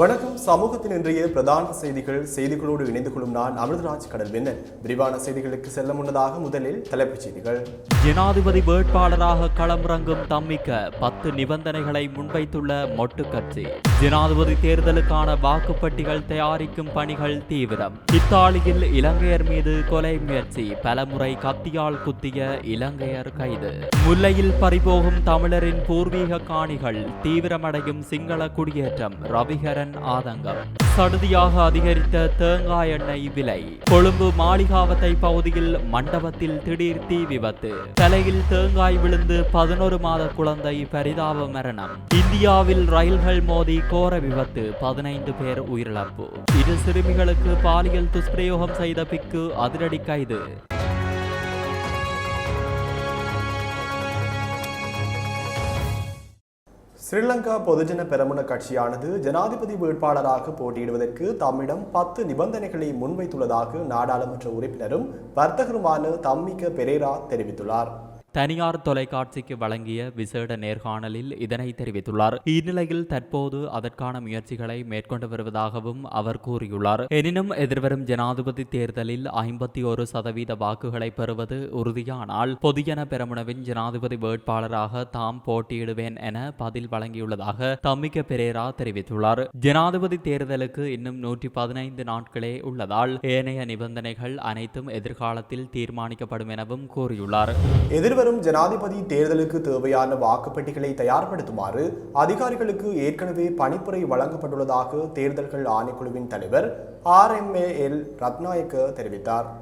வணக்கம். சமூகத்தின் இன்றைய பிரதான செய்திகள் செய்திகளோடு இணைந்து கொள்ளும் நான் அமிர்தராஜ் கடல்வேந்தன் விரிவான செய்திகளுக்கு செல்ல முன்னதாக முதலில் தலைப்புச் செய்திகள். ஜனாதிபதி வேட்பாளராக களமிறங்கும் தம்மிக்க பத்து நிபந்தனைகளை முன்வைத்துள்ள மொட்டு கட்சி ஜனாதிபதி தேர்தலுக்கான வாக்குப்பட்டிகள் தயாரிக்கும் பணிகள் தீவிரம். இத்தாலியில் இலங்கையர் மீது கொலை முயற்சி. பலமுறை கத்தியால் குத்திய இலங்கையர் கைது. முல்லையில் பறிபோகும் தமிழரின் பூர்வீக காணிகள் தீவிரமடையும் சிங்கள குடியேற்றம். ரவிகரன் ஆதங்கம். சடுதியாக அதிகரித்த தேங்காய் எண்ணெய் விலை. கொழும்பு மாளிகாவத்தை பகுதியில் மண்டபத்தில் திடீர் தீ விபத்து. தலையில் தேங்காய் விழுந்து பதினொரு மாத குழந்தை பரிதாப மரணம். இந்தியாவில் ரயில்கள் மோதி கோர விபத்து பதினைந்து பேர் உயிரிழப்பு. இரு சிறுமிகளுக்கு பாலியல் துஷ்பிரயோகம் செய்த பிக்கு அதிரடி கைது. ஸ்ரீலங்கா பொதுஜன பெரமுன கட்சியானது ஜனாதிபதி வேட்பாளராக போட்டியிடுவதற்கு தம்மிடம் பத்து நிபந்தனைகளை முன்வைத்துள்ளதாக நாடாளுமன்ற உறுப்பினரும் வர்த்தகருமான தம்மிக்க பெரேரா தெரிவித்துள்ளார். தனியார் தொலைக்காட்சிக்கு வழங்கிய விசேட நேர்காணலில் இதனை தெரிவித்துள்ளார். இந்நிலையில் தற்போது அதற்கான முயற்சிகளை மேற்கொண்டு வருவதாகவும் அவர் கூறியுள்ளார். எனினும் எதிர்வரும் ஜனாதிபதி தேர்தலில் ஐம்பத்தி ஒரு சதவீத வாக்குகளை பெறுவது உறுதியானால் பொதுஜன பெருமுனவின் ஜனாதிபதி வேட்பாளராக தாம் போட்டியிடுவேன் என பதில் வழங்கியுள்ளதாக தம்மிக்க பெரேரா தெரிவித்துள்ளார். ஜனாதிபதி தேர்தலுக்கு இன்னும் நூற்றி பதினைந்து நாட்களே உள்ளதால் ஏனைய நிபந்தனைகள் அனைத்தும் எதிர்காலத்தில் தீர்மானிக்கப்படும் எனவும் கூறியுள்ளார். எதிர்வரும் ஜனாதிபதி தேர்தலுக்கு தேவையான வாக்குப்பெட்டிகளை தயார்படுத்துமாறு அதிகாரிகளுக்கு ஏற்கனவே பணிப்புரை வழங்கப்பட்டுள்ளதாக தேர்தல்கள் ஆணைக்குழுவின் தலைவர் R M A L Rathnayake தெரிவித்தார்.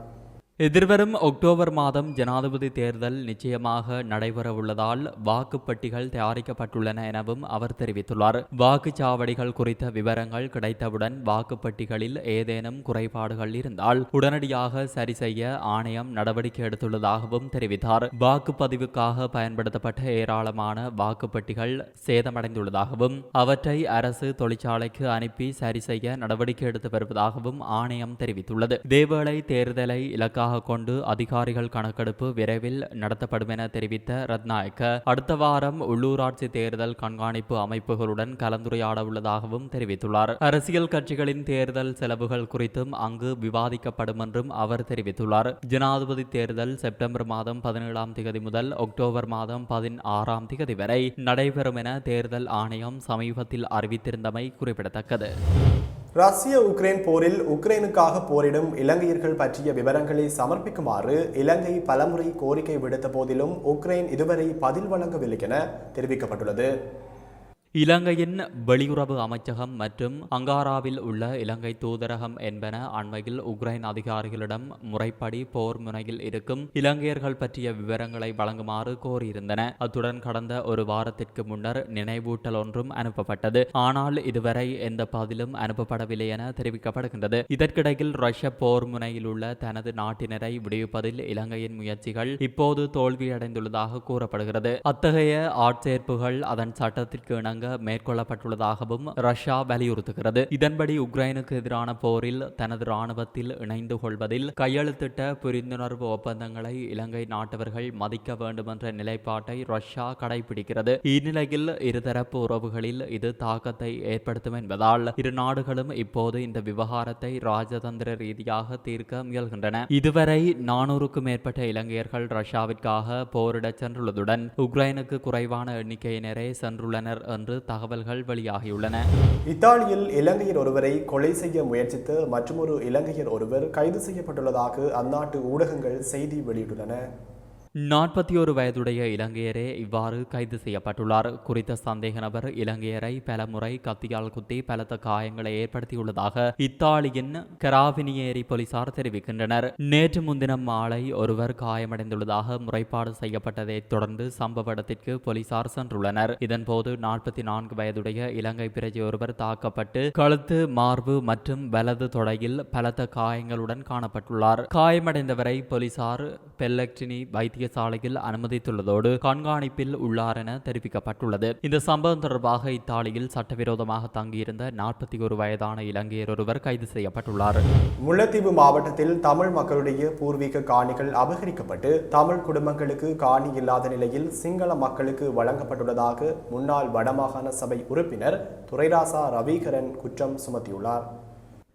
எதிர்வரும் அக்டோபர் மாதம் ஜனாதிபதி தேர்தல் நிச்சயமாக நடைபெறவுள்ளதால் வாக்குப்பட்டிகள் தயாரிக்கப்பட்டுள்ளன எனவும் அவர் தெரிவித்துள்ளார். வாக்குச்சாவடிகள் குறித்த விவரங்கள் கிடைத்தவுடன் வாக்குப்பட்டிகளில் ஏதேனும் குறைபாடுகள் இருந்தால் உடனடியாக சரி செய்ய ஆணையம் நடவடிக்கை எடுத்துள்ளதாகவும் தெரிவித்தார். வாக்குப்பதிவுக்காக பயன்படுத்தப்பட்ட ஏராளமான வாக்குப்பட்டிகள் சேதமடைந்துள்ளதாகவும் அவற்றை அரசு தொழிற்சாலைக்கு அனுப்பி சரி செய்ய நடவடிக்கை எடுத்து வருவதாகவும் ஆணையம் தெரிவித்துள்ளது. இதேவேளை தேர்தலை இலக்காக கொண்டு அதிகாரிகள் கணக்கெடுப்பு விரைவில் நடத்தப்படும் என தெரிவித்த ரத்நாயக்க அடுத்த வாரம் உள்ளூராட்சி தேர்தல் கண்காணிப்பு அமைப்புகளுடன் கலந்துரையாட உள்ளதாகவும் தெரிவித்துள்ளார். அரசியல் கட்சிகளின் தேர்தல் செலவுகள் குறித்தும் அங்கு விவாதிக்கப்படும் என்றும் அவர் தெரிவித்துள்ளார். ஜனாதிபதி தேர்தல் செப்டம்பர் மாதம் பதினேழாம் திகதி முதல் அக்டோபர் மாதம் பதினாறாம் திகதி வரை நடைபெறும் என தேர்தல் ஆணையம் சமீபத்தில் அறிவித்திருந்தமை குறிப்பிடத்தக்கது. ரஷ்ய உக்ரைன் போரில் உக்ரைனுக்காக போரிடும் இலங்கையர்கள் பற்றிய விவரங்களை சமர்ப்பிக்குமாறு இலங்கை பலமுறை கோரிக்கை விடுத்த போதிலும் உக்ரைன் இதுவரை பதில் வழங்கவில்லை என தெரிவிக்கப்பட்டுள்ளது. இலங்கையின் வெளியுறவு அமைச்சகம் மற்றும் அங்காராவில் உள்ள இலங்கை தூதரகம் என்பன அண்மையில் உக்ரைன் அதிகாரிகளிடம் முறைப்படி போர் முனையில் இருக்கும் இலங்கையர்கள் பற்றிய விவரங்களை வழங்குமாறு கோரியிருந்தன. அத்துடன் கடந்த ஒரு வாரத்திற்கு முன்னர் நினைவூட்டல் ஒன்றும் அனுப்பப்பட்டது. ஆனால் இதுவரை எந்த பதிலும் அனுப்பப்படவில்லை என தெரிவிக்கப்படுகின்றது. இதற்கிடையில் ரஷ்ய போர் முனையில் உள்ள தனது நாட்டினரை விடுவிப்பதில் இலங்கையின் முயற்சிகள் இப்போது தோல்வியடைந்துள்ளதாக கூறப்படுகிறது. அத்தகைய ஆட்சேர்ப்புகள் அதன் சட்டத்திற்கு இணங்க மேற்கொள்ளப்பட்டுள்ளதாகவும் ரஷ்யா வலியுறுத்துகிறது. இதன்படி உக்ரைனுக்கு எதிரான போரில் தனது ராணுவத்தில் இணைந்து கொள்வதில் கையெழுத்திட்ட புரிந்துணர்வு ஒப்பந்தங்களை இலங்கை நாட்டவர்கள் மதிக்க வேண்டும் என்ற நிலைப்பாட்டை ரஷ்யா கடைபிடிக்கிறது. இந்நிலையில் இருதரப்பு உறவுகளில் இது தாக்கத்தை ஏற்படுத்தும் என்பதால் இரு நாடுகளும் இப்போது இந்த விவகாரத்தை ராஜதந்திர ரீதியாக தீர்க்க முயல்கின்றன. இதுவரை நானூறுக்கும் மேற்பட்ட இலங்கையர்கள் ரஷ்யாவிற்காக போரிடச் சென்றுள்ளதுடன் உக்ரைனுக்கு குறைவான எண்ணிக்கையினரே சென்றுள்ளனர் என்று தகவல்கள் வெளியாகியுள்ளன. இத்தாலியில் இலங்கையர் ஒருவரை கொலை செய்ய முயற்சித்து மற்றொரு இலங்கையர் ஒருவர் கைது செய்யப்பட்டுள்ளதாக அந்நாட்டு ஊடகங்கள் செய்தி வெளியிட்டுள்ளன. நாற்பத்தி ஒரு வயதுடைய இலங்கையரே இவ்வாறு கைது செய்யப்பட்டுள்ளார். குறித்த சந்தேக நபர் இலங்கையரை பல முறை கத்தியால் குத்தி பலத்த காயங்களை ஏற்படுத்தியுள்ளதாக இத்தாலியின் கராவினியேரி போலீசார் தெரிவிக்கின்றனர். நேற்று முன்தினம் மாலை ஒருவர் காயமடைந்துள்ளதாக முறைப்பாடு செய்யப்பட்டதைத் தொடர்ந்து சம்பவ இடத்திற்கு போலீசார் சென்றுள்ளனர். இதன்போது நாற்பத்தி நான்கு வயதுடைய இலங்கை பிரஜை ஒருவர் தாக்கப்பட்டு கழுத்து மார்பு மற்றும் வலது தொடையில் பலத்த காயங்களுடன் காணப்பட்டுள்ளார். காயமடைந்தவரை போலீசார் பெல்லக்டினி வைத்திய வைத்தியசாலையில் அனுமதித்துள்ளதோடு கண்காணிப்பில் உள்ளார் என தெரிவிக்கப்பட்டுள்ளது. இந்த சம்பவம் தொடர்பாக இத்தாலியில் சட்டவிரோதமாக தங்கியிருந்த நாற்பத்தி ஒரு வயதான இலங்கையர் ஒருவர் கைது செய்யப்பட்டுள்ளார். முல்லைத்தீவு மாவட்டத்தில் தமிழ் மக்களுடைய பூர்வீக காணிகள் அபகரிக்கப்பட்டு தமிழ் குடும்பங்களுக்கு காணி இல்லாத நிலையில் சிங்கள மக்களுக்கு வழங்கப்பட்டுள்ளதாக முன்னாள் வடமாகாண சபை உறுப்பினர் துரைராசா ரவிகரன் குற்றம் சுமத்தியுள்ளார்.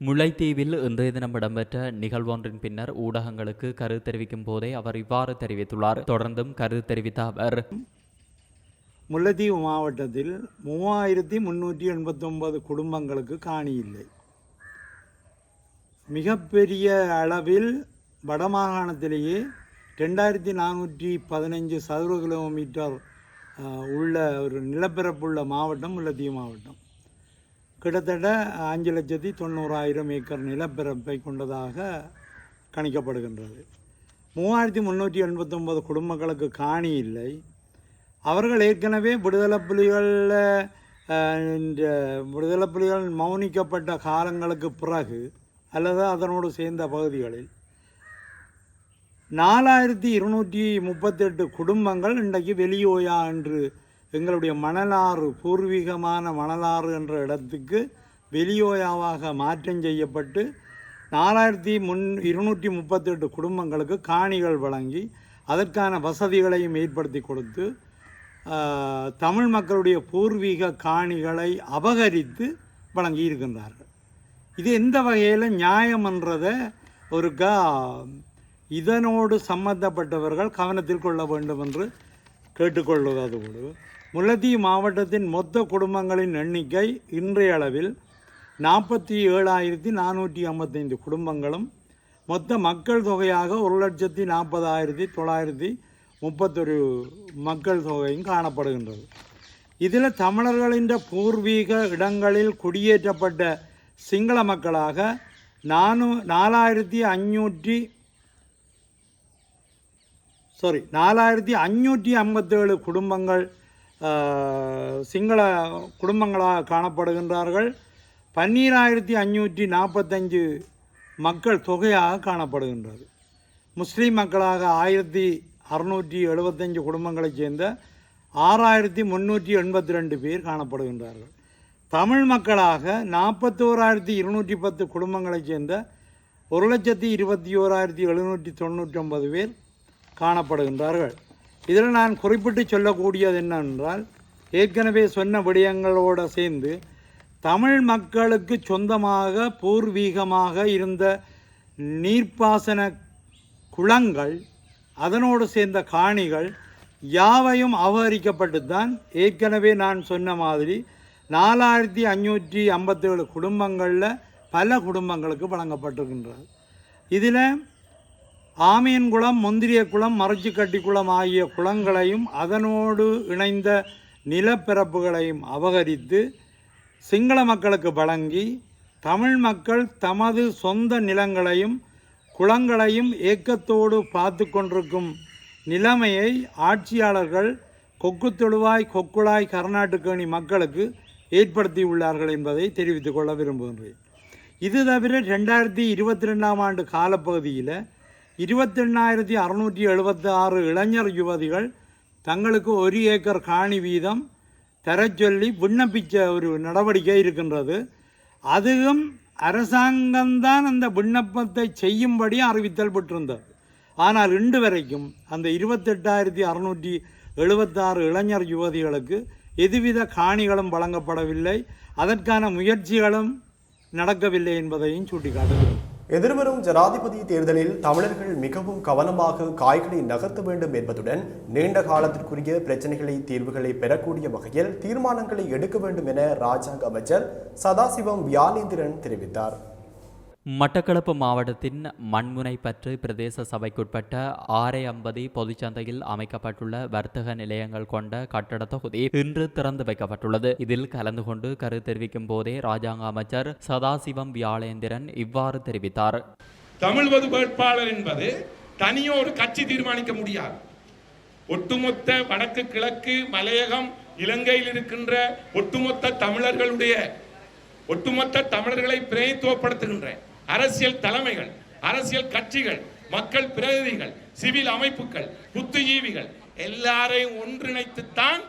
முல்லைத்தீவில் இன்றைய தினம் இடம்பெற்ற நிகழ்வொன்றின் பின்னர் ஊடகங்களுக்கு கருத்து தெரிவிக்கும் போதே அவர் இவ்வாறு தெரிவித்துள்ளார். தொடர்ந்தும் கருத்து தெரிவித்த அவர் முல்லைத்தீவு மாவட்டத்தில் மூவாயிரத்தி முன்னூற்றி எண்பத்தொன்பது குடும்பங்களுக்கு காணி இல்லை மிகப்பெரிய அளவில் வடமாகாணத்திலேயே ரெண்டாயிரத்தி நானூற்றி பதினைஞ்சு சதுர கிலோமீட்டர் உள்ள ஒரு நிலப்பரப்புள்ள மாவட்டம் முல்லைத்தீவு மாவட்டம். கிட்டத்தட்ட அஞ்சு லட்சத்தி தொண்ணூறாயிரம் ஏக்கர் நிலப்பரப்பை கொண்டதாக கணிக்கப்படுகின்றது. மூவாயிரத்தி முந்நூற்றி எண்பத்தொம்பது குடும்பங்களுக்கு காணி இல்லை. அவர்கள் ஏற்கனவே விடுதலை புலிகளில் இந்த விடுதலை புலிகள் மௌனிக்கப்பட்ட காலங்களுக்கு பிறகு அல்லது அதனோடு சேர்ந்த பகுதிகளில் நாலாயிரத்தி இருநூற்றி முப்பத்தெட்டு குடும்பங்கள் இன்றைக்கு வெளியோயா என்று எங்களுடைய மணலாறு பூர்வீகமான மணலாறு என்ற இடத்துக்கு வெளியோயாவாக மாற்றம் செய்யப்பட்டு நாலாயிரத்தி முன் இருநூற்றி முப்பத்தெட்டு குடும்பங்களுக்கு காணிகள் வழங்கி அதற்கான வசதிகளையும் ஏற்படுத்தி கொடுத்து தமிழ் மக்களுடைய பூர்வீக காணிகளை அபகரித்து வழங்கி இருக்கின்றார்கள் இது எந்த வகையில் நியாயம்ன்றதை ஒருக்கா இதனோடு சம்பந்தப்பட்டவர்கள் கவனத்தில் கொள்ள வேண்டும் என்று கேட்டுக்கொள்வதோடு முல்லைத்தீவு மாவட்டத்தின் மொத்த குடும்பங்களின் எண்ணிக்கை இன்றைய அளவில் நாற்பத்தி ஏழாயிரத்தி நானூற்றி ஐம்பத்தைந்து குடும்பங்களும் மொத்த மக்கள் தொகையாக ஒரு லட்சத்தி நாற்பதாயிரத்தி தொள்ளாயிரத்தி முப்பத்தொரு மக்கள் தொகையும் காணப்படுகின்றது. இதில் தமிழர்களின் பூர்வீக இடங்களில் குடியேற்றப்பட்ட சிங்கள மக்களாக நானூ நாலாயிரத்தி அஞ்சூற்றி சாரி நாலாயிரத்தி அஞ்சூற்றி ஐம்பத்தேழு குடும்பங்கள் சிங்கள குடும்பங்களாக காணப்படுகின்றார்கள். பன்னீராயிரத்தி அஞ்சூற்றி நாற்பத்தஞ்சு மக்கள் தொகையாக காணப்படுகின்றது. முஸ்லீம் மக்களாக ஆயிரத்தி அறுநூற்றி எழுபத்தஞ்சு குடும்பங்களைச் சேர்ந்த ஆறாயிரத்தி முந்நூற்றி எண்பத்தி ரெண்டு பேர் காணப்படுகின்றார்கள். தமிழ் மக்களாக நாற்பத்தோராயிரத்தி இருநூற்றி பத்து குடும்பங்களைச் சேர்ந்த ஒரு லட்சத்தி இருபத்தி ஓராயிரத்தி எழுநூற்றி தொண்ணூற்றி ஒன்பது பேர் காணப்படுகின்றார்கள். இதில் நான் குறிப்பிட்டு சொல்லக்கூடியது என்னென்றால் ஏற்கனவே சொன்ன விடயங்களோடு சேர்ந்து தமிழ் மக்களுக்கு சொந்தமாக பூர்வீகமாக இருந்த நீர்ப்பாசன குளங்கள் அதனோடு சேர்ந்த காணிகள் யாவையும் அபகரிக்கப்பட்டு தான் ஏற்கனவே நான் சொன்ன மாதிரி நாலாயிரத்தி அஞ்சூற்றி ஐம்பத்தேழு குடும்பங்களில் பல குடும்பங்களுக்கு வழங்கப்பட்டிருக்கின்றது. இதில் ஆமியன் குளம் முந்திரிய குளம் மறைச்சிக்கட்டி குளம் ஆகிய குளங்களையும் அதனோடு இணைந்த நிலப்பரப்புகளையும் அபகரித்து சிங்கள மக்களுக்கு வழங்கி தமிழ் மக்கள் தமது சொந்த நிலங்களையும் குளங்களையும் ஏக்கத்தோடு பார்த்து கொண்டிருக்கும் நிலைமையை ஆட்சியாளர்கள் கொக்கு தொழுவாய் கொக்குழாய் கர்நாடகணி மக்களுக்கு ஏற்படுத்தியுள்ளார்கள் என்பதை தெரிவித்துக் கொள்ள விரும்புகின்றேன். இது தவிர ரெண்டாயிரத்தி இருபத்தி ரெண்டாம் ஆண்டு காலப்பகுதியில் இருபத்தெண்ணாயிரத்தி அறுநூற்றி எழுபத்தி ஆறு இளைஞர் யுவதிகள் தங்களுக்கு ஒரு ஏக்கர் காணி வீதம் தரச்சொல்லி விண்ணப்பித்த ஒரு நடவடிக்கை இருக்கின்றது. அதுவும் அரசாங்கம்தான் அந்த விண்ணப்பத்தை செய்யும்படி அறிவித்தல் பெற்றிருந்தது. ஆனால் இன்று வரைக்கும் அந்த இருபத்தெட்டாயிரத்தி அறுநூற்றி எழுபத்தாறு இளைஞர் யுவதிகளுக்கு எதுவித காணிகளும் வழங்கப்படவில்லை. அதற்கான முயற்சிகளும் நடக்கவில்லை என்பதையும் சுட்டிக்காட்டுகிறது. எதிர்வரும் ஜனாதிபதி தேர்தலில் தமிழர்கள் மிகவும் கவனமாக காய்களை நகர்த்த வேண்டும் என்பதுடன் நீண்ட காலத்திற்குரிய பிரச்சனைகளை தீர்வுகளை பெறக்கூடிய வகையில் தீர்மானங்களை எடுக்க வேண்டும் என ராஜாங்க அமைச்சர் சதாசிவம் வியாலேந்திரன் தெரிவித்தார். மட்டக்களப்பு மாவட்டத்தின் மண்முனைப்பற்று பிரதேச சபைக்குட்பட்ட ஆரையம்பதி பொதுச்சந்தையில் அமைக்கப்பட்டுள்ள வர்த்தக நிலையங்கள் கொண்ட கட்டட தொகுதி இன்று திறந்து வைக்கப்பட்டுள்ளது. இதில் கலந்து கொண்டு கரு தெரிவிக்கும் போதே ராஜாங்க அமைச்சர் சதாசிவம் வியாழேந்திரன் இவ்வாறு தெரிவித்தார். தமிழ்வது வேட்பாளர் என்பது தனியோ ஒரு கட்சி தீர்மானிக்க முடியாது. ஒட்டுமொத்த வடக்கு கிழக்கு மலையகம் இலங்கையில் இருக்கின்ற ஒட்டுமொத்த தமிழர்களுடைய ஒட்டுமொத்த தமிழர்களை பிரதித்துவப்படுத்துகின்றேன் அரசியல் தலைமைகள் அரசியல் கட்சிகள் மக்கள் பிரதிநிதிகள் சிவில் அமைப்புகள் புத்துஜீவிகள் எல்லாரையும் ஒன்றிணைத்துத்தான்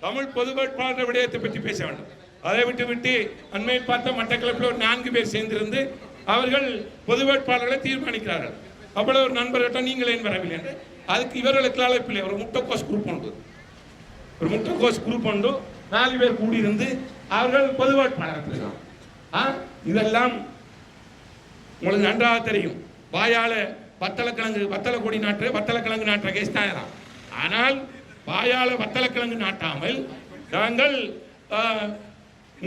தமிழ் பொது வேட்பாளர் விடயத்தை பற்றி பேச வேண்டும். அதை விட்டு விட்டு அண்மையில் பார்த்த மட்டக்களப்பில் ஒரு நான்கு பேர் சேர்ந்திருந்து அவர்கள் பொது வேட்பாளர்களை தீர்மானிக்கிறார்கள். அவ்வளவு ஒரு நண்பர்கிட்ட நீங்கள் ஏன் வரவில்லை? என்று. அதுக்கு இவர்களுக்கு அழைப்பில்லை ஒரு முட்டைக்கோஸ் குரூப் உண்டு ஒரு முட்டைக்கோஸ் குரூப் உண்டு நாலு பேர் கூடியிருந்து அவர்கள் பொது வேட்பாளர் ஆ இதெல்லாம் உங்களுக்கு நன்றாக தெரியும். வாயால வத்தலக்கிழங்கு வத்தலக்கொடி நாட்டு வத்தலக்கிழங்கு நாட்டுற கேஸ் தான் ஆனால் வாயால வத்தலக்கிழங்கு நாட்டாமல் நாங்கள்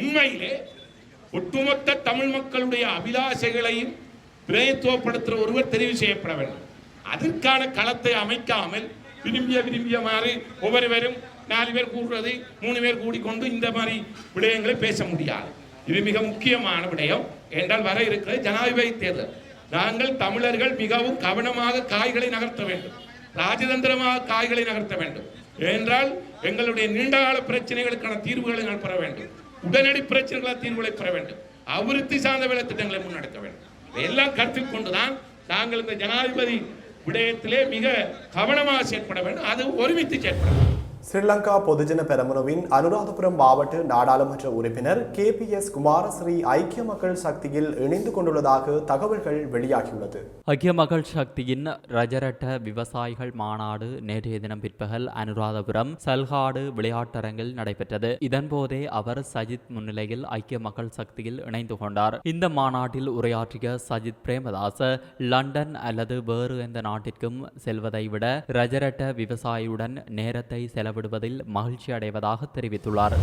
உண்மையிலே ஒட்டுமொத்த தமிழ் மக்களுடைய அபிலாஷைகளையும் பிரயத்துவப்படுத்துகிற ஒருவர் தெரிவு செய்யப்பட வேண்டும். அதற்கான களத்தை அமைக்காமல் விரும்பிய விரும்பிய மாதிரி ஒவ்வொருவரும் நாலு பேர் கூடுறது மூணு பேர் கூடிக்கொண்டு இந்த மாதிரி விடயங்களை பேச முடியாது. இது மிக முக்கியமான விடயம். என்றால் வர இருக்கிறது ஜனாதிபதி தேர்தல். நாங்கள் தமிழர்கள் மிகவும் கவனமாக காய்களை நகர்த்த வேண்டும். ராஜதந்திரமாக காய்களை நகர்த்த வேண்டும். என்றால் எங்களுடைய நீண்டகால பிரச்சனைகளுக்கான தீர்வுகளை நாங்கள் பெற வேண்டும். உடனடி பிரச்சனைகளை தீர்வுகளை பெற வேண்டும். அபிவிருத்தி சார்ந்த வேலை திட்டங்களை முன்னெடுக்க வேண்டும். எல்லாம் கருத்தில் கொண்டுதான் நாங்கள் இந்த ஜனாதிபதி விடயத்திலே மிக கவனமாக செயற்பட வேண்டும். அது ஒருமித்து செயற்பட வேண்டும். ஸ்ரீலங்கா பொதுஜன பெரமுனவின் அனுராதபுரம் மாவட்ட நாடாளுமன்ற உறுப்பினர் கே பி எஸ் குமாரஸ்ரீ ஐக்கிய மக்கள் சக்தியில் இணைந்து கொண்டுள்ளதாக தகவல்கள் வெளியாகியுள்ளது. ஐக்கிய மக்கள் சக்தியின் ரஜரட்ட விவசாயிகள் மாநாடு நேற்றைய தினம் பிற்பகல் அனுராதபுரம் சல்காடு விளையாட்டரங்கில் நடைபெற்றது. இதன்போதே அவர் சஜித் முன்னிலையில் ஐக்கிய மக்கள் சக்தியில் இணைந்து கொண்டார். இந்த மாநாட்டில் உரையாற்றிய சஜித் பிரேமதாச லண்டன் அல்லது வேறு எந்த நாட்டிற்கும் செல்வதை விட ரஜரட்ட விவசாயியுடன் நேரத்தை விடுவதில் மகிழ்ச்சி அடைவதாக தெரிவித்துள்ளார்.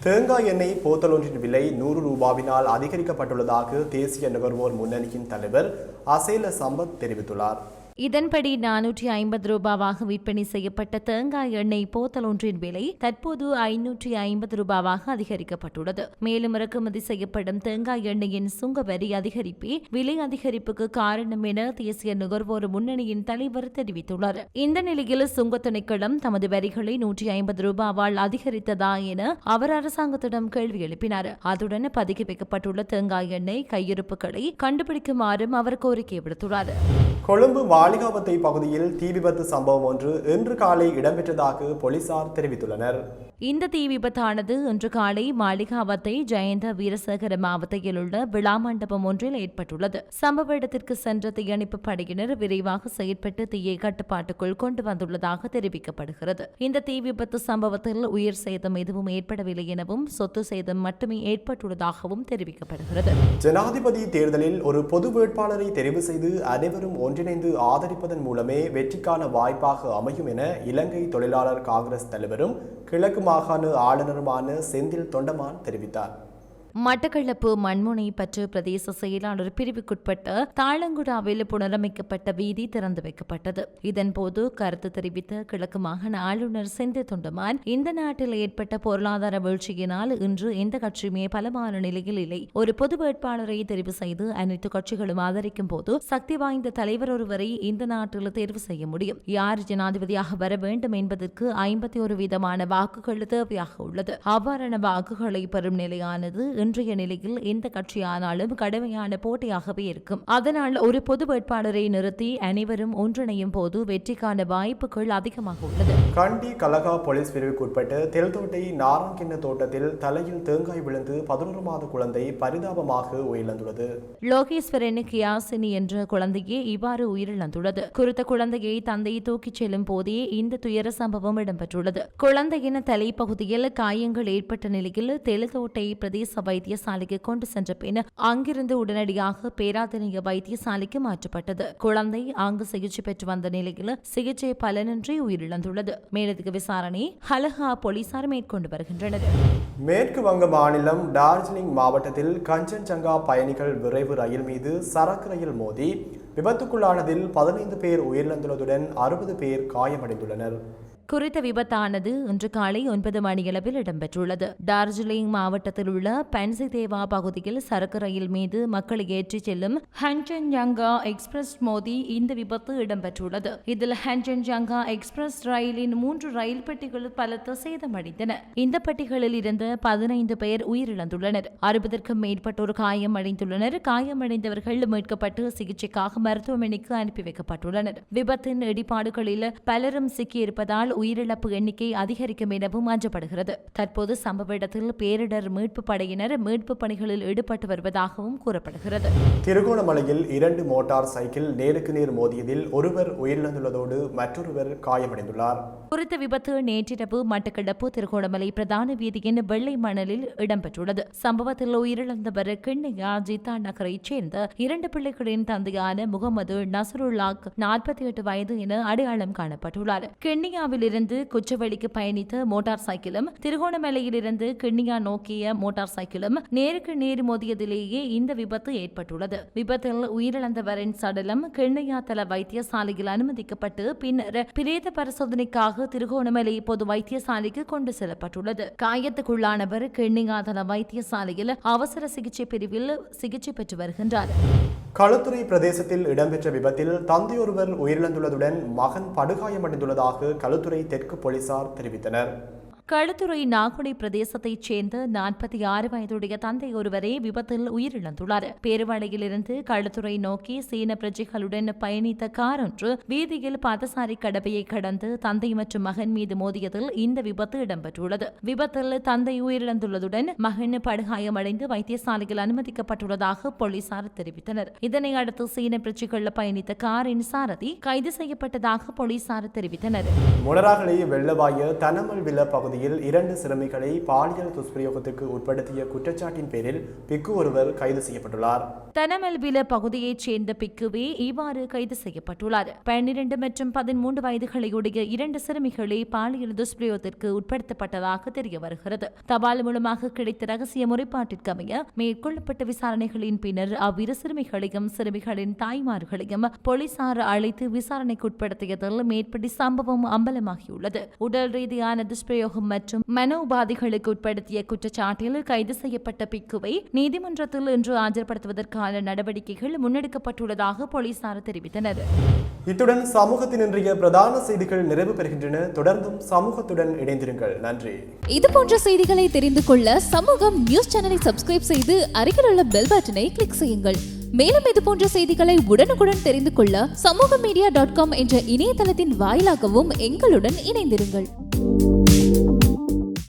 தேங்காய் எண்ணெய் போத்தலொன்றின் விலை நூறு ரூபாவினால் அதிகரிக்கப்பட்டுள்ளதாக தேசிய நுகர்வோர் முன்னணியின் தலைவர் அசேல சம்பத் தெரிவித்துள்ளார். இதன்படி நானூற்றி ஐம்பது ரூபாவாக விற்பனை செய்யப்பட்ட தேங்காய் எண்ணெய் போத்தல் ஒன்றின் விலை தற்போது ஐநூற்றி ஐம்பது ரூபாவாக அதிகரிக்கப்பட்டுள்ளது. மேலும் இறக்குமதி செய்யப்படும் தேங்காய் எண்ணெயின் சுங்க வரி அதிகரிப்பே விலை அதிகரிப்புக்கு காரணம் என தேசிய நுகர்வோர் முன்னணியின் தலைவர் தெரிவித்துள்ளார். இந்த நிலையில் சுங்க திணைக்களம் தமது வரிகளை நூற்றி ஐம்பது ரூபாவால் அதிகரித்ததா என அவர் அரசாங்கத்திடம் கேள்வி எழுப்பினார். அதுடன் பதுக்கி வைக்கப்பட்டுள்ள தேங்காய் எண்ணெய் கையிருப்புகளை கண்டுபிடிக்குமாறும் அவர் கோரிக்கை விடுத்துள்ளார். கொழும்பு பாலிகாபத்தை பகுதியில் தீ விபத்து சம்பவம் ஒன்று இன்று காலை இடம்பெற்றதாக போலீசார் தெரிவித்துள்ளனர். இந்த தீ விபத்தானது இன்று காலை மாளிகாவத்தை ஜெயந்த வீரசேகர மாவட்டத்தில் உள்ள விழா மண்டபம் ஒன்றில் ஏற்பட்டுள்ளது. சம்பவ இடத்திற்கு சென்ற தீயணைப்பு படையினர் விரைவாக செயற்பட்டு தீயை கட்டுப்பாட்டுக்குள் கொண்டு வந்துள்ளதாக தெரிவிக்கப்படுகிறது. இந்த தீ விபத்து சம்பவத்தில் உயிர் சேதம் எதுவும் ஏற்படவில்லை எனவும் சொத்து சேதம் மட்டுமே ஏற்பட்டுள்ளதாகவும் தெரிவிக்கப்படுகிறது. ஜனாதிபதி தேர்தலில் ஒரு பொது வேட்பாளரை தெரிவு செய்து அனைவரும் ஒன்றிணைந்து ஆதரிப்பதன் மூலமே வெற்றிக்கான வாய்ப்பாக அமையும் என இலங்கை தொழிலாளர் காங்கிரஸ் தலைவரும் கிழக்கு மாகாண ஆளுநருமான செந்தில் தொண்டமான் தெரிவித்தார். மட்டக்களப்பு மண்முனை பற்று பிரதேச செயலாளர் பிரிவுக்குட்பட்ட தாளங்குடாவில் புனரமைக்கப்பட்ட வீதி திறந்து வைக்கப்பட்டது. இதன்போது கருத்து தெரிவித்த கிழக்கு மாகாண ஆளுநர் செந்தில் தொண்டமான் இந்த நாட்டில் ஏற்பட்ட பொருளாதார வீழ்ச்சியினால் இன்று எந்த கட்சியுமே பலமான நிலையில் இல்லை. ஒரு பொது வேட்பாளரை தெரிவு செய்து அனைத்து கட்சிகளும் ஆதரிக்கும் போது சக்தி வாய்ந்த தலைவர் ஒருவரை இந்த நாட்டில் தேர்வு செய்ய முடியும். யார் ஜனாதிபதியாக வர வேண்டும் என்பதற்கு ஐம்பத்தி ஒரு வீதமான வாக்குகள் தேவையாக உள்ளது. அவ்வாறான வாக்குகளை பெறும் நிலையானது இன்றைய நிலையில் எந்த கட்சியானாலும் கடுமையான போட்டியாகவே இருக்கும். அதனால் ஒரு பொது வேட்பாளரை நிறுத்தி அனைவரும் ஒன்றிணையும் போது வெற்றிக்கான வாய்ப்புகள் அதிகமாக உள்ளது. கண்டி கலகா போலீஸ் பிரிவுக்குட்பட்ட தெல்தோட்டை நாரங்கிண்ண தோட்டத்தில் தலையில் தேங்காய் விழுந்து பதினோரு மாத குழந்தை பரிதாபமாக உயிரிழந்துள்ளது. லோகேஸ்வரன் கியாசினி என்ற குழந்தையே இவ்வாறு உயிரிழந்துள்ளது. குறித்த குழந்தையை தந்தை தூக்கிச் செல்லும் போதே இந்த துயர சம்பவம் இடம்பெற்றுள்ளது. குழந்தையின் தலைப்பகுதியில் காயங்கள் ஏற்பட்ட நிலையில் தெலுதோட்டை பிரதேச வைத்தியசாலைக்கு கொண்டு சென்ற பின் அங்கிருந்து உடனடியாக பேராதனைய வைத்தியசாலைக்கு மாற்றப்பட்டது. குழந்தை அங்கு சிகிச்சை பெற்று வந்த நிலையில் சிகிச்சை பலனின்றி உயிரிழந்துள்ளது. மேலதிக விசாரணை ஹலஹா போலீசார் மேற்கொண்டு வருகின்றனர். மேற்கு வங்க மாநிலம் டார்ஜிலிங் மாவட்டத்தில் கஞ்சன்ஜங்கா பயணிகள் விரைவு ரயில் மீது சரக்கு ரயில் மோதி விபத்துக்குள்ளானதில் பதினைந்து பேர் உயிரிழந்துள்ளதுடன் அறுபது பேர் காயமடைந்துள்ளனர். குறித்த விபத்தானது இன்று காலை ஒன்பது மணியளவில் இடம்பெற்றுள்ளது. டார்ஜிலிங் மாவட்டத்தில் உள்ள பென்சிதேவா பகுதியில் சரக்கு ரயில் மீது மக்களை ஏற்றிச் செல்லும் ஹன்சன் ஜங்கா எக்ஸ்பிரஸ் மோதி இந்த விபத்து இடம்பெற்றுள்ளது. இதில் ஹன்சன் ஜங்கா எக்ஸ்பிரஸ் ரயிலின் மூன்று ரயில் பெட்டிகள் பலத்த சேதமடைந்தன. இந்த பெட்டிகளில் இருந்த பதினைந்து பேர் உயிரிழந்துள்ளனர். அறுபதற்கும் மேற்பட்டோர் காயமடைந்துள்ளனர். காயமடைந்தவர்கள் மீட்கப்பட்டு சிகிச்சைக்காக மருத்துவமனைக்கு அனுப்பி வைக்கப்பட்டுள்ளனர். விபத்தின் இடிபாடுகளில் பலரும் சிக்கியிருப்பதால் உயிரிழப்பு எண்ணிக்கை அதிகரிக்கும் எனவும் அஞ்சப்படுகிறது. தற்போது சம்பவ இடத்தில் பேரிடர் மீட்பு படையினர் மீட்பு பணிகளில் ஈடுபட்டு வருவதாகவும் கூறப்படுகிறது. திருகோணமலையில் இரண்டு மோட்டார் சைக்கிள் நேருக்கு நேர் மோதியதில் ஒருவர் உயிரிழந்துள்ளதோடு மற்றொருவர் காயமடைந்துள்ளார். குறித்த விபத்து நேற்றிரவு மட்டக்களப்பு திருகோணமலை பிரதான வீதியின் வெள்ளை மணலில் இடம்பெற்றுள்ளது. சம்பவத்தில் உயிரிழந்தவர் கிண்ணியா ஜித்தா நகரைச் சேர்ந்த இரண்டு பிள்ளைகளின் தந்தையான முகமது நசருல்லாக் நாற்பத்தி எட்டு வயது என அடையாளம் காணப்பட்டுள்ளார். இருந்து குச்சவெளிக்கு பயணித்த மோட்டார் சைக்கிளும் திருகோணமலையிலிருந்து கிண்ணியா நோக்கிய மோட்டார் சைக்கிளும் நேருக்கு நேர் மோதியதிலேயே இந்த விபத்து ஏற்பட்டுள்ளது. விபத்தில் உயிரிழந்தவரின் சடலம் கிண்ணியா தல வைத்தியசாலையில் அனுமதிக்கப்பட்டு பின்னர் பிரேத பரிசோதனைக்காக திருகோணமலை பொது வைத்தியசாலைக்கு கொண்டு செல்லப்பட்டுள்ளது. காயத்துக்குள்ளானவர் கிண்ணியா கிண்ணியாதல வைத்தியசாலையில் அவசர சிகிச்சை பிரிவில் சிகிச்சை பெற்று வருகின்றார். களுத்துறை பிரதேசத்தில் இடம்பெற்ற விபத்தில் தந்தையொருவர் உயிரிழந்துள்ளதுடன் மகன் படுகாயமடைந்துள்ளதாக களுத்துறை தெற்கு போலீசார் தெரிவித்தனர். களுத்துறை நாகுடி பிரதேசத்தைச் சேர்ந்த நாற்பத்தி ஆறு வயதுடைய தந்தை ஒருவரே விபத்தில் உயிரிழந்துள்ளார். பேருவளையிலிருந்து களுத்துறை நோக்கி சீன பிரஜைகளுடன் பயணித்த கார் ஒன்று வீதியில் பாதசாரி கடவையை கடந்து தந்தை மற்றும் மகன் மீது மோதியதில் இந்த விபத்து இடம்பெற்றுள்ளது. விபத்தில் தந்தை உயிரிழந்துள்ளதுடன் மகன் படுகாயமடைந்து வைத்தியசாலையில் அனுமதிக்கப்பட்டுள்ளதாக போலீசார் தெரிவித்தனர். இதனை அடுத்து சீன பிரஜைகள் பயணித்த காரின் சாரதி கைது செய்யப்பட்டதாக போலீசார் தெரிவித்தனர். முனராகலை வெள்ளவாய தனமல் வில பகுதியில் இரண்டு சிறுமிகளை பாலியல் துஷ்பிரயோகத்துக்கு உட்படுத்திய குற்றச்சாட்டின் பேரில் பிக்கு ஒருவர் கைது செய்யப்பட்டுள்ளார். தனமல்வில பகுதியைச் சேர்ந்த பிக்குவே இவ்வாறு கைது செய்யப்பட்டுள்ளார். பன்னிரண்டு மற்றும் பதிமூன்று வயதுகளையுடைய இரண்டு சிறுமிகளே பாலியல் துஷ்பிரயோகத்திற்கு உட்படுத்தப்பட்டதாக தெரிய வருகிறது. தபால் மூலமாக கிடைத்த ரகசிய முறைப்பாட்டிற்கு அமைய மேற்கொள்ளப்பட்ட விசாரணைகளின் பின்னர் அவ்விரு சிறுமிகளையும் சிறுமிகளின் தாய்மார்களையும் போலீசார் அழைத்து விசாரணைக்கு உட்படுத்தியதில் மேற்படி சம்பவம் அம்பலமாகியுள்ளது. உடல் ரீதியான துஷ்பிரயோகம் மற்றும் மன உபாதைகளுக்கு உட்படுத்திய குற்றச்சாட்டில் கைது செய்யப்பட்ட பிக்குவை நீதிமன்றத்தில் இன்று ஆஜர்படுத்துவதற்கான நடவடிக்கைகள் முன்னெடுக்கப்பட்டுள்ளதாக போலீசார் தெரிவித்தனர். இத்துடன் சமூகத்தின் இன்றைய பிரதான செய்திகள் நிறைவு பெறுகின்றன. தொடர்ந்தும் சமூகத்துடன் இணைந்திருங்கள். நன்றி. இது போன்ற செய்திகளை தெரிந்து கொள்ள சமூகம் நியூஸ் சேனலை சப்ஸ்கிரைப் செய்து அருகில் உள்ள பெல் பட்டனை கிளிக் செய்யுங்கள். மேலும் இது போன்ற செய்திகளை உடனுக்குடன் தெரிந்து கொள்ள சமூக மீடியா டாட் காம் என்ற இணையதளத்தின் வாயிலாகவும் எங்களுடன் இணைந்திருங்கள்.